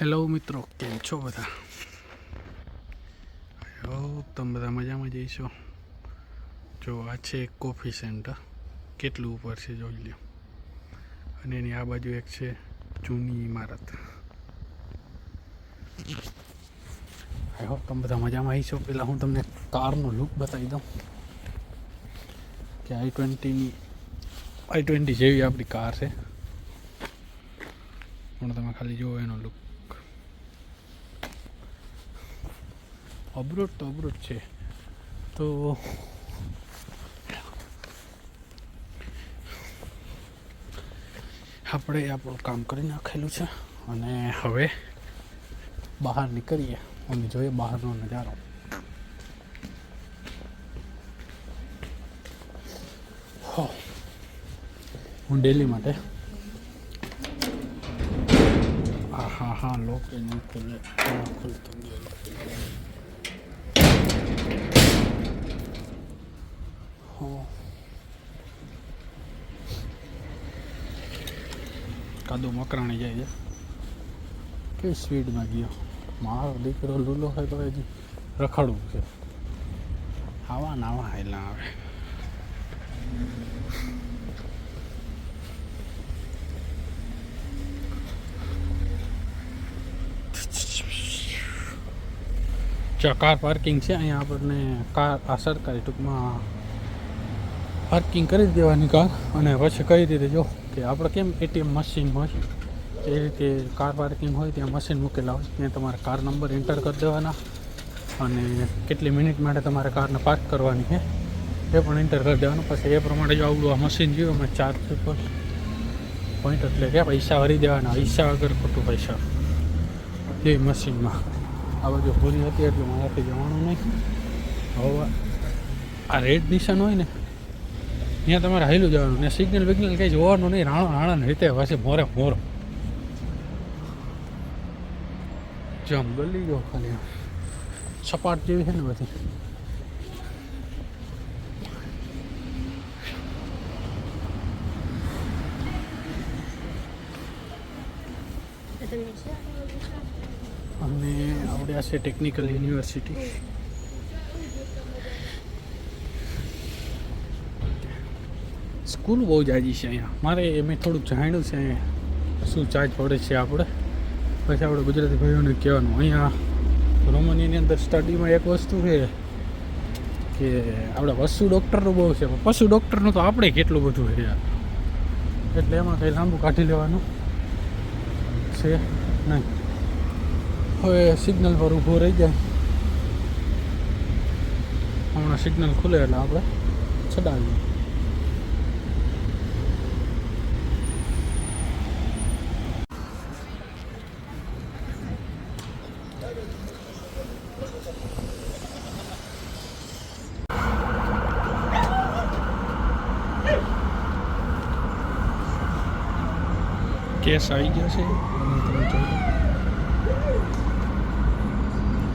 Hello મિત્રો. કેમ છો બધા? તમે બધા મજામાં જઈશો જો, આ છે એક કોફી સેન્ટર કેટલું ઉપર છે જોઈ લ્યો. અને એની આ બાજુ એક છે જૂની ઇમારત આઈ હોપ તમે બધા મજામાં આવીશો પહેલાં હું તમને કારનો લુક બતાવી દઉં. કે આઈ ટ્વેન્ટીની આઈ ટ્વેન્ટી જેવી આપણી કાર છે. પણ તમે ખાલી જુઓ એનો લુક અબરોડ તો અબરોડ છે. તો આપણે આપણું કામ કરી નાખેલું છે અને હવે બહાર નીકળીએ. અને જોઈએ બહારનો નજારો. હો. હું ડેલી માટે હા હા હા લોકો ખુલે ના ખુલતો ગયો હો કાદો મકરાણી જાય છે. કે સ્પીડમાં ગયો? મારો દીકરો લૂલો હોય તો હજી રખડવું છે. આવા નાવા હેલા આવે. કાર પાર્કિંગ છે. અહીંયા આપણને કાર, આ સરકારી ટૂંકમાં પાર્કિંગ કરી દેવાની કાર. અને પછી કઈ રીતે જો કે આપણે કેમ એટીએમ મશીન હોય એ રીતે કાર પાર્કિંગ હોય ત્યાં મશીન મૂકેલા હોય, ત્યાં તમારે કાર નંબર એન્ટર કરી દેવાના અને કેટલી મિનિટ માટે તમારે કારને પાર્ક કરવાની છે, એ પણ એન્ટર કરી દેવાનું. પછી એ પ્રમાણે જો આવડું આ મશીન જોયું અમે ચાર ત્રિપલ પોઈન્ટ એટલે કે પૈસા ભરી દેવાના, પૈસા વગર ખોટું પૈસા. એ મશીનમાં. આ બાજુ ભૂરી હતી એટલે મારાથી જવાનું નહીં. હવે આ રેડ નિશાન હોય ને ત્યાં તમારે હાઈલું જવાનું. ને સિગ્નલ વિગ્નલ કંઈ જોવાનું નહીં. રાણો રાણા રીતે હશે મોરે મોરો. જમ ગલી ગયો ખાલી સપાટ જેવી છે ને બધી. અને આવડ્યા છે ટેકનિકલ યુનિવર્સિટી સ્કૂલ બહુ જાજી છે અહીંયા. મારે મેં થોડુંક જાણ્યું છે અહીંયા. શું ચાર્જ પડે છે આપણે? પછી આપણે ગુજરાતી ભાઈઓને કહેવાનું. અહીંયા રોમાનિયાની અંદર સ્ટડીમાં એક વસ્તુ છે કે આપણે પશુ ડૉક્ટરનું બહુ છે. પશુ ડૉક્ટરનું તો આપણે કેટલું બધું છે એટલે એમાં કંઈ લાંબુ કાઢી લેવાનું છે નહીં. હવે સિગ્નલ પર ઊભો રહી જાય. હમણાં સિગ્નલ ખુલે એટલે આપણે ચડાવીએ કેસ આવી ગયો છે? અને તમે જોઈ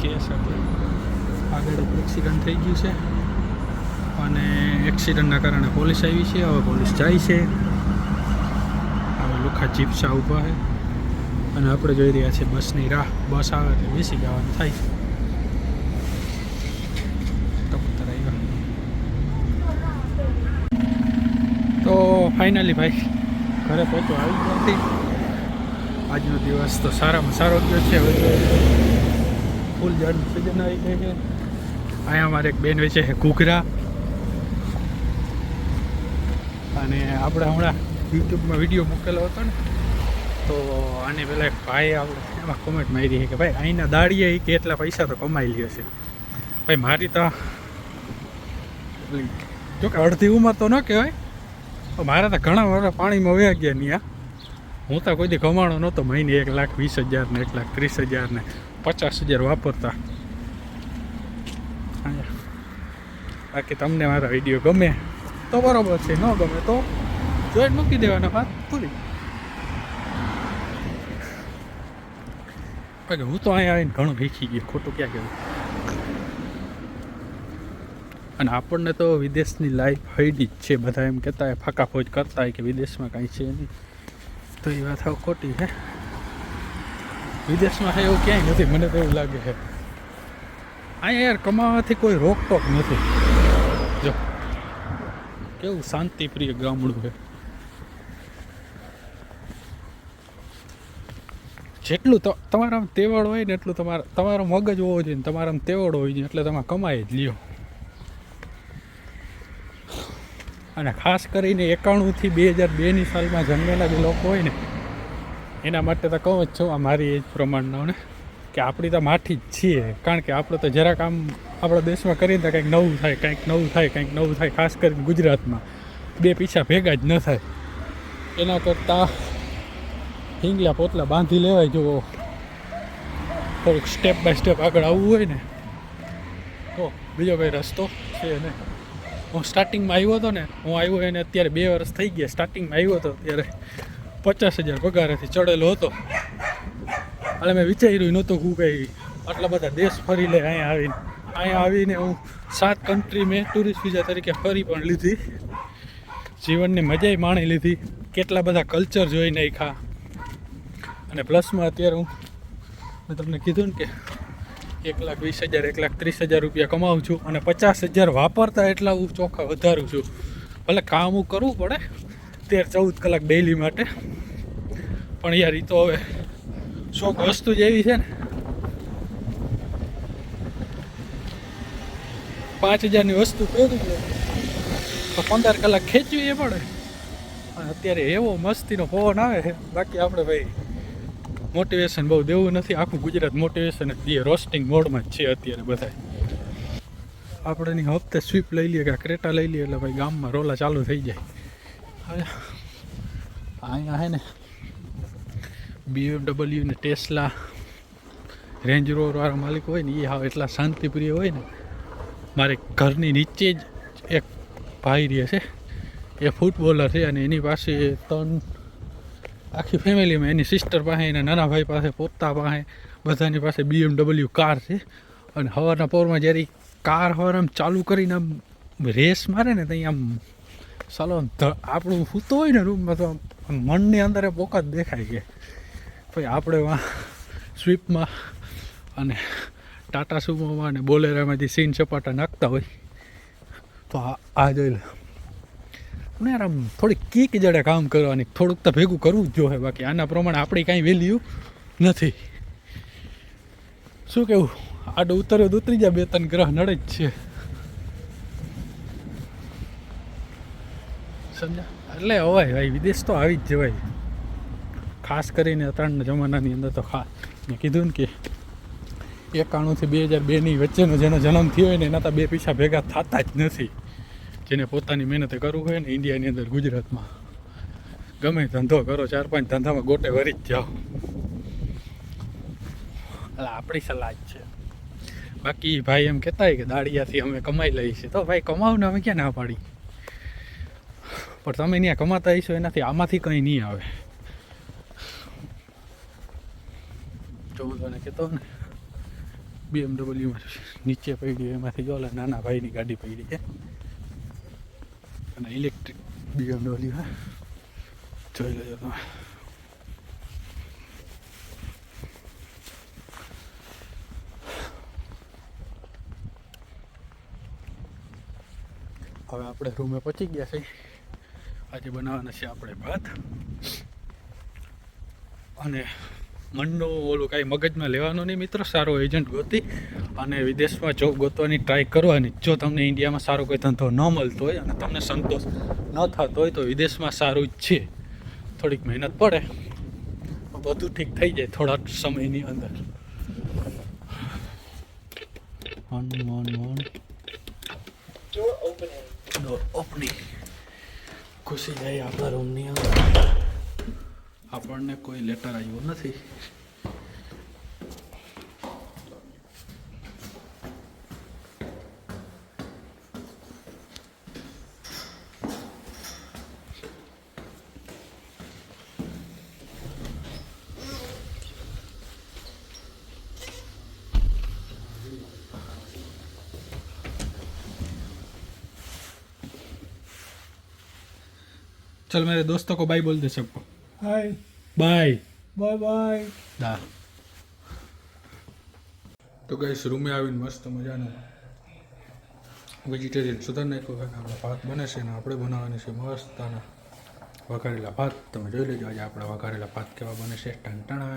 કેસ આગળ એક એક્સિડન્ટ થઈ ગયું છે. અને એક્સિડન્ટના કારણે પોલીસ આવી છે. હવે પોલીસ જાય છે. હવે લુખા જીપસા ઊભા છે. અને આપણે જોઈ રહ્યા છીએ બસની રાહ. બસ આવે એટલે બેસી જવાનું થાય. છે તો ફાઇનલી ભાઈ, ઘરે પહોંચો આવી ગયા નથી આજનો દિવસ તો સારામાં સારો ગયો છે. ફૂલ ઝાડની સિઝન આવી ગઈ છે. અહીંયા અમારે એક બેન વેચે છે ઘૂઘરા. અને આપણે હમણાં યુટ્યુબમાં વીડિયો મૂકેલો હતો ને, તો આની પહેલાં એક ભાઈ આપણે એમાં કોમેન્ટ મારી કે, ભાઈ, અહીંના દાડીએ કે એટલા પૈસા તો કમાઈ લ્યો છે. ભાઈ, મારી તો જોકે અડધી ઉંમર તો ન કહેવાય મારા તો ઘણા વર્ષ પાણીમાં વયા ગયા ત્યાં હું તો કોઈ દી કમાણો નહોતો. મહિને એક લાખ, વીસ હજાર ને એક લાખ, ત્રીસ હજાર ને પચાસ હજાર વાપરતા. બાકી તમને મારા વીડિયો ગમે તો બરોબર છે, ન ગમે તો જોઈને મૂકી દેવાના વાત પૂરી બાકી હું તો અહીંયા આવીને ઘણું શીખી ગયો, ખોટું ક્યાં કહેવું અને આપણને તો વિદેશની લાઈફ હૈડી જ છે, બધા એમ કહેતા હોય, ફાકા ફોજ કરતા હોય કે વિદેશમાં કાંઈ છે નહીં. તો એ વાત હવે ખોટી છે વિદેશમાં એવું ક્યાંય નથી, મને તો એવું લાગે છે અહીંયા યાર કમાવાથી કોઈ રોકટોક નથી. જો, કેવું શાંતિપ્રિય ગામડું છે જેટલું તમારામાં તેવડ હોય ને એટલું તમારા, તમારો મગજ હોવો જોઈએ ને તમારામાં તેવડ હોય છે એટલે તમે કમાઈ જ લ્યો. અને ખાસ કરીને એકાણુંથી બે હજાર બેની સાલમાં જન્મેલા જે લોકો હોય ને, એના માટે તો કહું જ છું આ મારી એજ પ્રમાણના કે આપણી તો માઠી જ છીએ. કારણ કે આપણે તો જરાક આમ આપણા દેશમાં કરીને તો કંઈક નવું થાય, કંઈક નવું થાય, કંઈક નવું થાય, ખાસ કરીને ગુજરાતમાં. બે પીછા ભેગા જ ન થાય. એના કરતાં હિંગલા પોતલા બાંધી લેવાય જો થોડુંક સ્ટેપ બાય સ્ટેપ આગળ આવવું હોય ને, તો બીજો કઈ રસ્તો છે નહીં. હું સ્ટાર્ટિંગમાં આવ્યો હતો ને, હું આવ્યો એને અત્યારે બે વર્ષ થઈ ગયા સ્ટાર્ટિંગમાં આવ્યો હતો ત્યારે પચાસ હજાર પગારેથી ચડેલો હતો. એટલે મેં વિચાર્યું નહોતું હું કંઈ આટલા બધા દેશ ફરી લે અહીંયા આવીને. અહીંયા આવીને હું સાત કન્ટ્રી મેં ટુરિસ્ટ વિઝા તરીકે ફરી પણ લીધી. જીવનની મજાય માણી લીધી. કેટલા બધા કલ્ચર જોઈ નાખ્યા. અને પ્લસમાં અત્યારે હું મેં તમને કીધું ને કે એક લાખ વીસ હજાર, એક લાખ ત્રીસ હજાર રૂપિયા કમાવું છું અને પચાસ હજાર વાપરતા એટલા હું ચોખ્ખા વધારું છું. ભલે કામ હું કરવું પડે, તેર ચૌદ કલાક ડેઈલી માટે. પણ યાર એ તો હવે શોખ વસ્તુ જ એવી છે ને. પાંચ હજારની વસ્તુ પહેરી તો પંદર કલાક ખેંચવી એ પડે. અને અત્યારે એવો મસ્તીનો પવન આવે બાકી આપણે ભાઈ મોટિવેશન બહુ દેવું નથી. આખું ગુજરાત મોટિવેશન જ દે. રોસ્ટિંગ મોડમાં જ છે અત્યારે બધા આપણે એની હપ્તે સ્વીપ લઈ લઈએ કે ક્રેટા લઈ લઈએ એટલે ભાઈ ગામમાં રોલા ચાલુ થઈ જાય. અહીંયા હે ને બીએમડબલ્યુ ને ટેસ્લા રેન્જ રોવર વાળા માલિક હોય ને એ હા એટલા શાંતિપ્રિય હોય ને, મારે ઘરની નીચે જ એક ભાઈ રહે છે. એ ફૂટબોલર છે અને એની પાસે ત્રણ આખી ફેમિલીમાં એની સિસ્ટર પાસે, એના નાના ભાઈ પાસે, પોતા પાસે, બધાની પાસે બીએમડબલ્યુ કાર છે. અને સવારના પોરમાં જ્યારે કાર હવાર આમ ચાલુ કરીને આમ રેસ મારે ને ત્યાં આમ ચાલો આપણું સૂતો હોય ને રૂમમાં તો મનની અંદર એ પોકા જ દેખાય કે ભાઈ આપણે વાં સ્વીપમાં અને ટાટા સુમોમાં અને બોલેરામાંથી સીન સપાટા નાખતા હોય. તો આ જોઈ લે. ને યાર આમ થોડીક કીક જડે કામ કરવાની, થોડુંક તો ભેગું કરવું જ જોઈએ બાકી આના પ્રમાણે આપણી કાંઈ વેલ્યુ નથી. શું કેવું? આડું ઉતર્યો તો ઉતરી જાય, બે ત્રણ ગ્રહ નડે જ છે. સમજા એટલે અવાય ભાઈ, વિદેશ તો આવી જ જવાય. ખાસ કરીને અત્યારના જમાનાની અંદર તો ખાસ મેં કીધું ને કે એકાણુંથી બે હજાર બેની વચ્ચેનો જેનો જન્મ થયો હોય ને, એના તો બે પૈસા ભેગા થતા જ નથી. જેને પોતાની મહેનતે કરવું હોય ને ઇન્ડિયાની અંદર ગુજરાતમાં. ગમે ધંધો કરો, ચાર પાંચ ધંધામાં ગોટે વરી જ જાઓ. એટલે આપણી સલાહ જ છે. બાકી ભાઈ એમ કહેતા હોય કે દાડિયાથી અમે કમાઈ લઈએ છીએ. તો ભાઈ કમાવને અમે ક્યાં ના પાડી? પણ તમે ત્યાં કમાતા હશો, એનાથી આમાંથી કંઈ નહીં આવે. જો હું તને કહેતો ને બીએમડબલ્યુમાં નીચે પડી એમાંથી જો નાના ભાઈની ગાડી પડી છે અને ઇલેક્ટ્રિક બીએમડબલ્યુ હા. જોઈ લેજો તમે. હવે આપણે રૂમે પહોંચી ગયા છે આજે બનાવવાના છે આપણે ભાત. અને મનનું ઓલું કાંઈ મગજમાં લેવાનું નહીં મિત્ર, સારો એજન્ટ ગોતી અને વિદેશમાં જોબ ગોતવાની ટ્રાય કરવાની. જો તમને ઇન્ડિયામાં સારો કોઈ ધંધો ન મળતો હોય અને તમને સંતોષ ન થતો હોય તો વિદેશમાં સારું જ છે. થોડીક મહેનત પડે, બધું ઠીક થઈ જાય થોડા સમયની અંદર. One one one door opening ઘૂસી જાય આપણા રૂમની અંદર. આપણને કોઈ લેટર આવ્યો નથી चल मेरे दोस्तों को बाय बोल दे सबको Hai. Bye. Bye bye. Da. તો ગઈશ રૂમે આવીને મસ્ત મજાનું વેજીટેરિયન સુધાર નાખ્યો છે આપણે ભાત બને છે ને આપણે બનાવવાની છે મસ્ત આના વઘારેલા ભાત તમે જોઈ લેજો આજે આપણે વઘારેલા ભાત કેવા બને છે ટંટણા